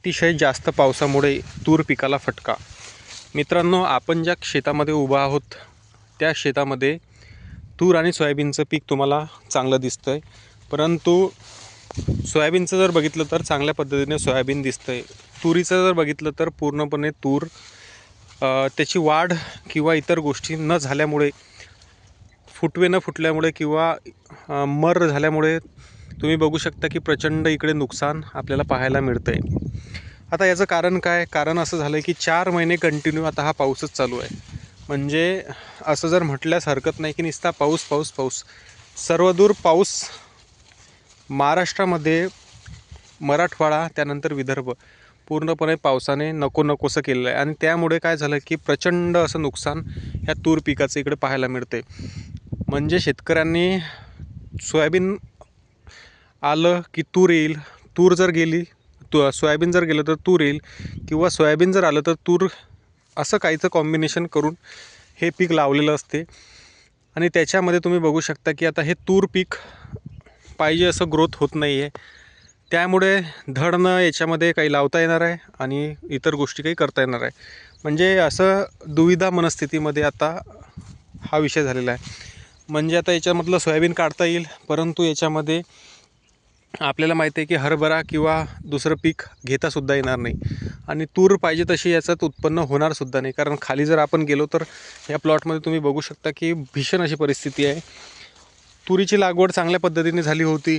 अतिशय जास्त पावसामुळे तूर पिकाला फटका. मित्रांनो आपण ज्या शेतामध्ये उभा आहोत त्या शेतामध्ये तूर आणि सोयाबीनचं पीक तुम्हाला चांगलं दिसतं आहे परंतु सोयाबीनचं जर बघितलं तर चांगल्या पद्धतीने सोयाबीन दिसतं आहे तुरीचं जर बघितलं तर पूर्णपणे तूर त्याची वाढ किंवा इतर गोष्टी न झाल्यामुळे फुटवे न फुटल्यामुळे किंवा मर झाल्यामुळे तुम्ही बघू शकता की प्रचंड इकडे नुकसान आपल्याला पाहायला मिळतं आहे आता याचं कारण काय? कारण असं झालं आहे की चार महिने कंटिन्यू आता हा पाऊसच चालू आहे. म्हणजे असं जर म्हटल्यास हरकत नाही की नुसता पाऊस पाऊस पाऊस. सर्वदूर पाऊस महाराष्ट्रामध्ये मराठवाडा त्यानंतर विदर्भ. पूर्णपणे पावसाने नको नकोसं केलेलं आहे. आणि त्यामुळे काय झालं की प्रचंड असं नुकसान ह्या तूर पिकाचं इकडे पाहायला मिळते म्हणजे शेतकऱ्यांनी सोयाबीन आलं की तूर येईल. तूर जर गेली तू सोयाबीन जर गेलं तर तूर येईल किंवा सोयाबीन जर आलं तर तूर असं काहीचं कॉम्बिनेशन करून हे पीक लावलेलं असते. आणि त्याच्यामध्ये तुम्ही बघू शकता की आता हे तूर पीक पाहिजे असं ग्रोथ होत नाही आहे त्यामुळे धड न याच्यामध्ये काही लावता येणार आहे आणि इतर गोष्टी काही करता येणार आहे. म्हणजे असं दुविधा मनस्थितीमध्ये आता हा विषय झालेला आहे. म्हणजे आता याच्यामधलं सोयाबीन काढता येईल परंतु याच्यामध्ये आपल्याला माहिती आहे की हरभरा किंवा दुसरं पीक घेतासुद्धा येणार नाही. आणि तूर पाहिजे तशी याच्यात उत्पन्न होणारसुद्धा नाही. कारण खाली जर आपण गेलो तर या प्लॉटमध्ये तुम्ही बघू शकता की भीषण अशी परिस्थिती आहे. तुरीची लागवड चांगल्या पद्धतीने झाली होती.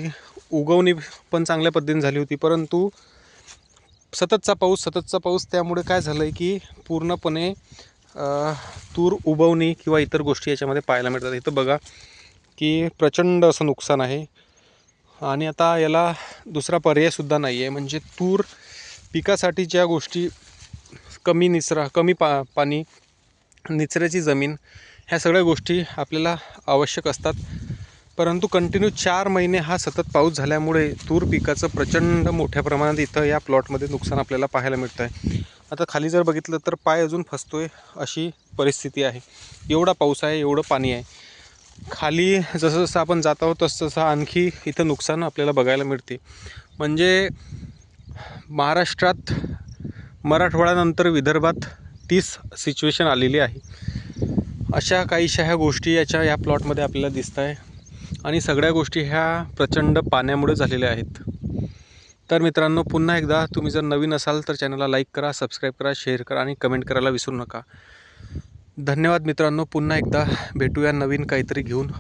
उगवणी पण चांगल्या पद्धतीने झाली होती. परंतु सततचा पाऊस सततचा पाऊस त्यामुळे काय झालं आहे की पूर्णपणे तूर उबवणी किंवा इतर गोष्टी याच्यामध्ये पाहायला मिळतात. इथं बघा की प्रचंड असं नुकसान आहे. आणि आता याला दुसरा पर्यायसुद्धा नाही आहे म्हणजे तूर पिकासाठी ज्या गोष्टी कमी निचरा कमी पा पाणी निचऱ्याची जमीन ह्या सगळ्या गोष्टी आपल्याला आवश्यक असतात. परंतु कंटिन्यू चार महिने हा सतत पाऊस झाल्यामुळे तूर पिकाचं प्रचंड मोठ्या प्रमाणात इथं या प्लॉटमध्ये नुकसान आपल्याला पाहायला मिळतं आहे आता खाली जर बघितलं तर पाय अजून फसतो आहे अशी परिस्थिती आहे. एवढा पाऊस आहे एवढं पाणी आहे. खाली जसं जसं आपण जात आहोत तसं तसं आणखी इथं नुकसान आपल्याला बघायला मिळते. म्हणजे महाराष्ट्रात मराठवाड्यानंतर विदर्भात तीच सिच्युएशन आलेली आहे. अशा काहीशा ह्या गोष्टी याच्या या प्लॉटमध्ये आपल्याला दिसत आहे. आणि सगळ्या गोष्टी ह्या प्रचंड पाण्यामुळे झालेल्या आहेत. तर मित्रांनो पुन्हा एकदा तुम्ही जर नवीन असाल तर चॅनलला लाईक करा सबस्क्राईब करा शेअर करा आणि कमेंट करायला विसरू नका. धन्यवाद मित्रांनो पुन्हा एकदा भेटूया नवीन काहीतरी घेऊन.